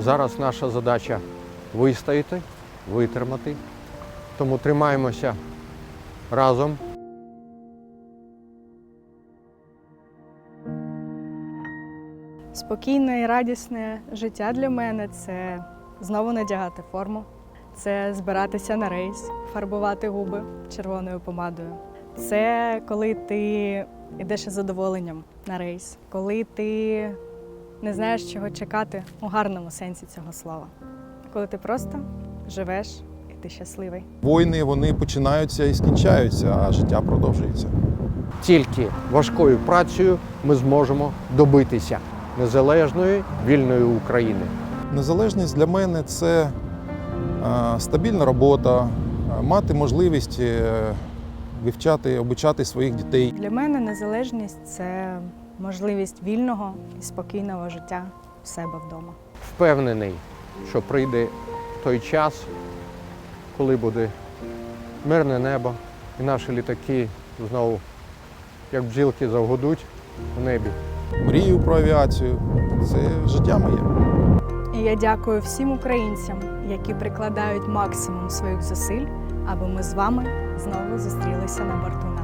Зараз наша задача вистояти, витримати. Тому тримаємося разом. Спокійне і радісне життя для мене це знову надягати форму, це збиратися на рейс, фарбувати губи червоною помадою. Це коли ти йдеш із задоволенням на рейс, коли ти не знаєш, чого чекати у гарному сенсі цього слова. Коли ти просто живеш і ти щасливий. Війни вони починаються і скінчаються, а життя продовжується. Тільки важкою працею ми зможемо добитися незалежної вільної України. Незалежність для мене це е, стабільна робота, е, мати можливість е, вивчати, обучати своїх дітей. Для мене незалежність це можливість вільного і спокійного життя в себе вдома. Впевнений, що прийде той час, коли буде мирне небо, і наші літаки знову, як бджілки, завгудуть у небі. Мрію про авіацію це життя моє. І я дякую всім українцям, які прикладають максимум своїх зусиль, аби ми з вами знову зустрілися на борту.